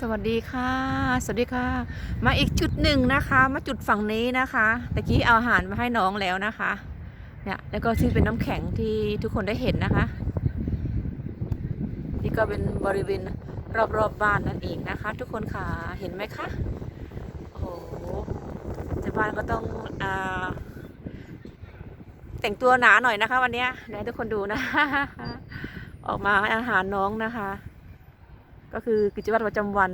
สวัสดีค่ะ สวัสดีค่ะ มาอีกจุดหนึ่งนะคะ มาจุดฝั่งนี้นะคะตะกี้เอาอาหารมาให้น้องแล้วนะคะเนี่ยแล้วก็ที่เป็นน้ำแข็งที่ทุกคนได้เห็นนะคะ นี่ก็เป็นบริเวณรอบๆบบ้านนั่นเองนะคะ ทุกคนค่ะเห็นไหมคะโอ้โหเจ้าบ้านก็ต้องอ่าแต่งตัวหนาหน่อยนะคะ วันนี้เดี๋ยวให้ทุกคนดูนะ ออกมาให้อาหารน้องนะคะ ก็คือกิจวัตรประจำวัน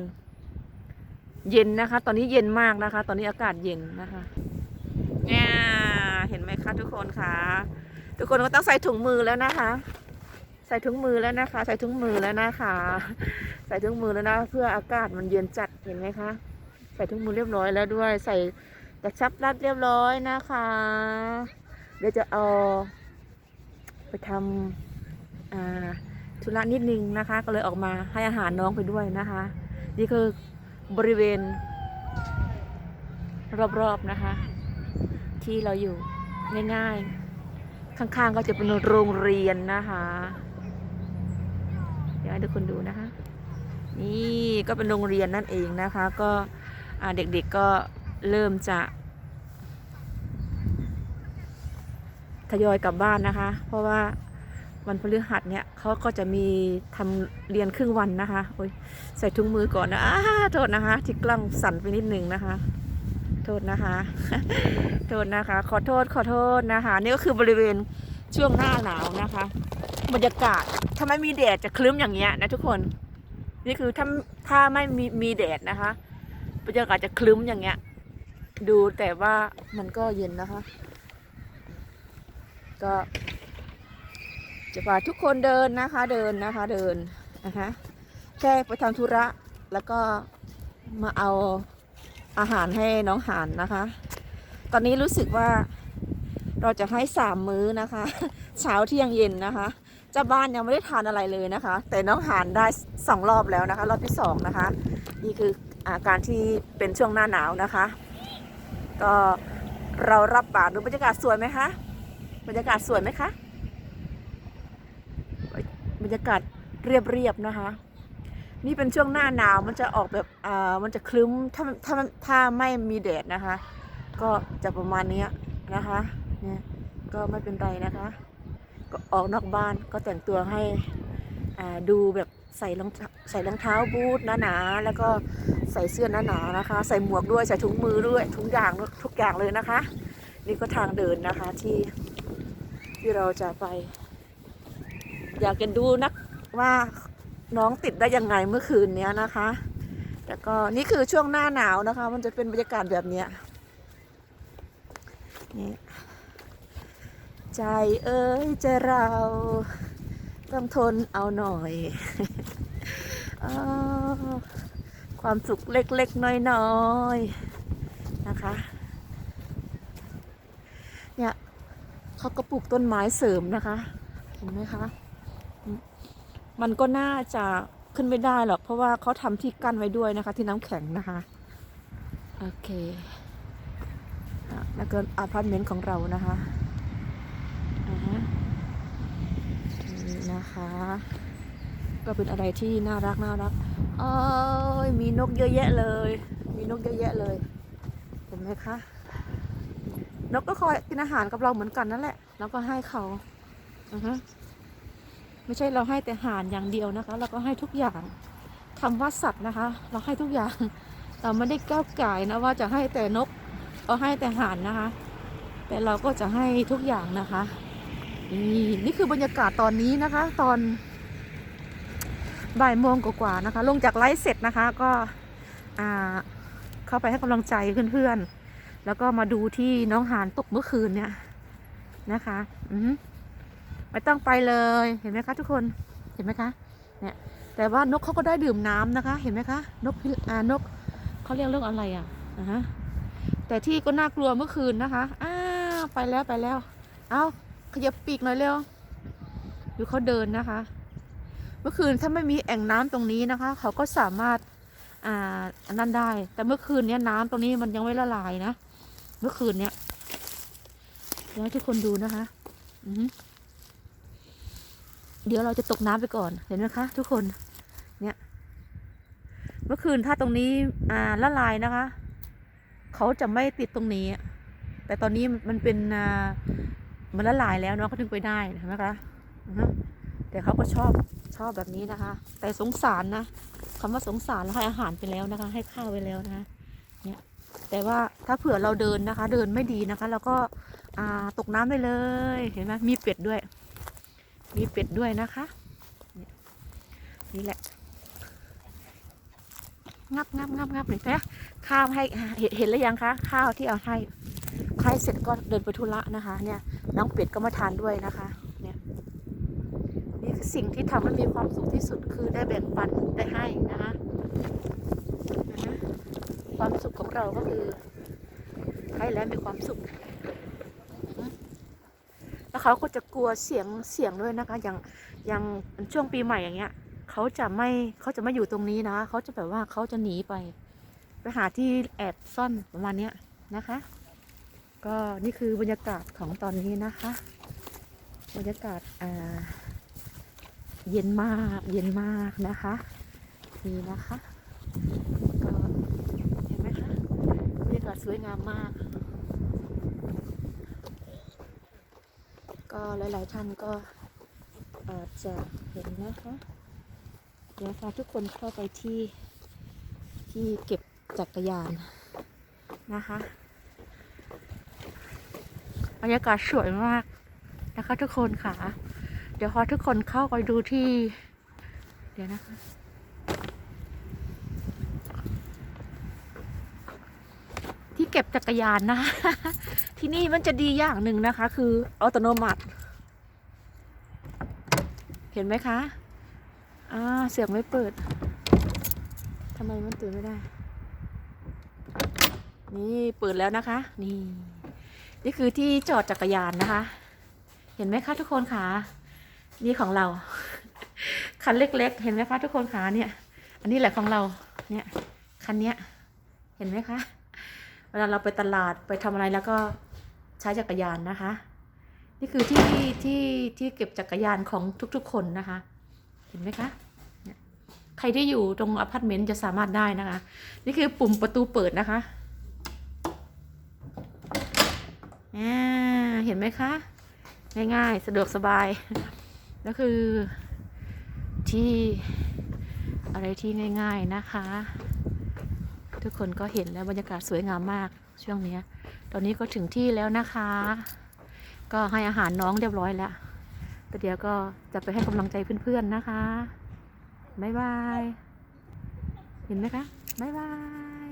เย็นนะคะ ตอนนี้เย็นมากนะคะ ตอนนี้อากาศเย็นนะคะเนี่ยเห็นไหมคะทุกคนคะทุกคนก็ต้องใส่ถุงมือแล้วนะคะ ใส่ถุงมือแล้วนะคะ ใส่ถุงมือแล้วนะคะ ใส่ถุงมือแล้วนะ เพื่ออากาศมันเย็นจัดเห็นไหมคะ ใส่ถุงมือเรียบร้อยแล้วด้วย ใส่กระชับรัดเรียบร้อยนะคะ เดี๋ยวจะเอาไปทำอ่า ธุระนิดนึงนะคะ ก็เลยออกมาให้อาหารน้องไปด้วยนะคะ นี่คือบริเวณ รอบๆนะคะ ที่เราอยู่ง่ายๆ ข้างๆก็จะเป็นโรงเรียนนะคะ เดี๋ยวให้ทุกคนดูนะคะ นี่ก็เป็นโรงเรียนนั่นเองนะคะ ก็เด็กๆก็เริ่มจะทยอยกลับบ้านนะคะ เพราะว่า วันพฤหัสเนี่ยเขาก็จะมีทำเรียนครึ่งวันนะคะโอ้ยใส่ถุงมือก่อนนะโทษนะคะ ที่กล้องสั่นไปนิดนึงนะคะ โทษนะคะโทษนะคะ ขอโทษขอโทษนะคะ นี่ก็คือบริเวณช่วงหน้าหนาวนะคะ บรรยากาศถ้าไม่มีแดดจะคลึ้มอย่างเงี้ยนะทุกคน นี่คือถ้าถ้าไม่มีมีแดดนะคะบรรยากาศจะคลึ้มอย่างเงี้ย ดูแต่ว่ามันก็เย็นนะคะ ก็ จะพาทุกคนเดินนะคะเดินนะคะเดินนะคะแค่ไปทำธุระแล้วก็มาเอาอาหารให้น้องหานนะคะ ตอนนี้รู้สึกว่าเราจะให้สามมื้อนะคะ เช้าเที่ยงเย็นนะคะเจ้าบ้านยังไม่ได้ทานอะไรเลยนะคะ แต่น้องหานได้สองรอบแล้วนะคะ รอบที่สองนะคะ นี่คืออาการที่เป็นช่วงหน้าหนาวนะคะ ก็เรารับปากดูบรรยากาศสวยไหมคะ บรรยากาศสวยไหมคะ รรยากาศเรียบๆนะคะ นี่เป็นช่วงหน้าหนาวมันจะออกแบบอ่ามันจะคลึ้มถ้าถ้าถ้าไม่มีแดดนะคะ ก็จะประมาณนี้นะคะเนี่ยก็ไม่เป็นไรนะคะ ก็ออกนอกบ้านก็แต่งตัวให้อ่าดูแบบใส่รองใส่รองเท้าบูทหนาๆแล้วก็ใส่เสื้อหนาๆนะคะ ใส่หมวกด้วยใส่ถุงมือด้วยทุกอย่างทุกอย่างเลยนะคะ นี่ก็ทางเดินนะคะที่ที่เราจะไป อยากจะดูนักว่าน้องติดได้ยังไงเมื่อคืนเนี้ยนะคะ แต่ก็นี่คือช่วงหน้าหนาวนะคะ มันจะเป็นบรรยากาศแบบเนี้ยนี่ใจเอ้ยใจเราต้องทนเอาหน่อยอความสุขเล็กๆ น้อยๆ นะคะ เนี่ยเขาก็ปลูกต้นไม้เสริมนะคะ เห็นไหมคะ มันก็น่าจะขึ้นไม่ได้หรอกเพราะว่าเขาทำที่กั้นไว้ด้วยนะคะ ที่น้ำแข็งนะคะ โอเคอะแล้วก็อพาร์ตเมนต์ของเรานะคะอ่าฮะนี่นะคะ ก็เป็นอะไรที่น่ารักน่ารักเอ้ยมีนกเยอะแยะเลย มีนกเยอะแยะเลยเห็นไหมคะนกก็คอยกินอาหารกับเราเหมือนกันนั่นแหละ แล้วก็ให้เขาอือฮะ ไม่ใช่เราให้แต่อาหารอย่างเดียวนะคะ เราก็ให้ทุกอย่างคำว่าสัตว์นะคะ เราให้ทุกอย่าง เราไม่ได้ก้าวไก่นะว่าจะให้แต่นกเอาให้แต่อาหารนะคะ แต่เราก็จะให้ทุกอย่างนะคะนี่นี่คือบรรยากาศตอนนี้นะคะ ตอนบ่ายโมงกว่าๆนะคะ ลงจากไลฟ์เสร็จนะคะก็อ่าเข้าไปให้กำลังใจเพื่อนๆ แล้วก็มาดูที่น้องหานตกเมื่อคืนเนี่ยนะคะ อือหือ ไม่ต้องไปเลยเห็นไหมคะทุกคนเห็นไหมคะเนี่ยแต่ว่านกเขาก็ได้ดื่มน้ำนะคะ เห็นไหมคะ นกพิอ่านกเขาเรียกเรื่องอะไรอะอ่าฮะแต่ที่ก็น่ากลัวเมื่อคืนนะคะอ้าวไปแล้วไปแล้ว เอาขยับปีกหน่อยเร็วดูเขาเดินนะคะ เมื่อคืนถ้าไม่มีแอ่งน้ำตรงนี้นะคะ เขาก็สามารถอ่านนั้นได้ แต่เมื่อคืนเนี้ยน้ำตรงนี้มันยังไม่ละลายนะ เมื่อคืนเนี้ยเดี๋ยวให้ทุกคนดูนะคะ อือ เดี๋ยวเราจะตกน้ำไปก่อนเห็นไหมคะทุกคนเนี่ยเมื่อคืนถ้าตรงนี้อ่าละลายนะคะ เขาจะไม่ติดตรงนี้ แต่ตอนนี้มันเป็นอ่ามันละลายแล้วเนาะเขาถึงไปได้เห็นไหมคะแต่เขาก็ชอบชอบแบบนี้นะคะ แต่สงสารนะคำว่าสงสารแล้วให้อาหารไปแล้วนะคะ ให้ข้าวไปแล้วนะคะเนี่ยแต่ว่าถ้าเผื่อเราเดินนะคะ เดินไม่ดีนะคะเราก็อ่าตกน้ำไปเลยเห็นไหมมีเป็ดด้วย มีเป็ดด้วยนะคะ นี่แหละ งับงับงับงับเลยนะข้าวให้เห็นเห็นแล้วยังคะข้าวที่เอาให้ให้เสร็จก็เดินไปธุระนะคะ เนี่ยน้องเป็ดก็มาทานด้วยนะคะ เนี่ยนี่คือสิ่งที่ทำให้มีความสุขที่สุดคือได้แบ่งปันได้ให้นะคะความสุขของเราก็คือให้แล้วมีความสุข เขาก็จะกลัวเสียงเสียงด้วยนะคะ อย่างอย่างช่วงปีใหม่อย่างเงี้ยเขาจะไม่เขาจะไม่อยู่ตรงนี้นะเขาจะแบบว่าเขาจะหนีไป ไปหาที่แอบซ่อนประมาณเนี้ยนะคะ ก็นี่คือบรรยากาศของตอนนี้นะคะ บรรยากาศอ่าเย็นมากเย็นมากนะคะนี่นะคะก็เห็นไหมคะบรรยากาศสวยงามมาก ก็หลาย ๆ ท่านก็อาจจะเห็นนะคะเดี๋ยวพาทุกคนเข้าไปที่ที่เก็บจักรยานนะคะบรรยากาศสวยมากนะคะทุกคนค่ะ เดี๋ยวพาทุกคนเข้าไปดูที่ เดี๋ยวนะคะ เก็บจักรยานนะคะที่นี่มันจะดีอย่างหนึ่งนะคะ คืออัตโนมัติ เห็นไหมคะอ่าเสียงไม่เปิดทำไมมันตื่นไม่ได้ นี่เปิดแล้วนะคะ นี่ นี่คือที่จอดจักรยานนะคะ เห็นไหมคะทุกคนคะนี่ของเรา คันเล็ก ๆ เห็นไหมคะทุกคนคะเนี่ย อันนี้แหละของเรา เนี่ยคันเนี้ย เห็นไหมคะ เวลาเราไปตลาดไปทำอะไรแล้วก็ใช้จักรยานนะคะ นี่คือที่ที่ที่เก็บจักรยานของทุกๆคนนะคะ เห็นไหมคะเนี่ยใครที่อยู่ตรงอพาร์ตเมนต์จะสามารถได้นะคะ นี่คือปุ่มประตูเปิดนะคะอ่เห็นไหมคะ ง่ายๆ สะดวกสบายแล้วคือที่อะไรที่ง่าย ๆนะคะ ทุกคนก็เห็นแล้วบรรยากาศสวยงามมากช่วงนี้ ตอนนี้ก็ถึงที่แล้วนะคะ ก็ให้อาหารน้องเรียบร้อยแล้วแต่เดี๋ยวก็จะไปให้กำลังใจเพื่อนๆนะคะบ๊ายบาย เห็นไหมคะบ๊ายบาย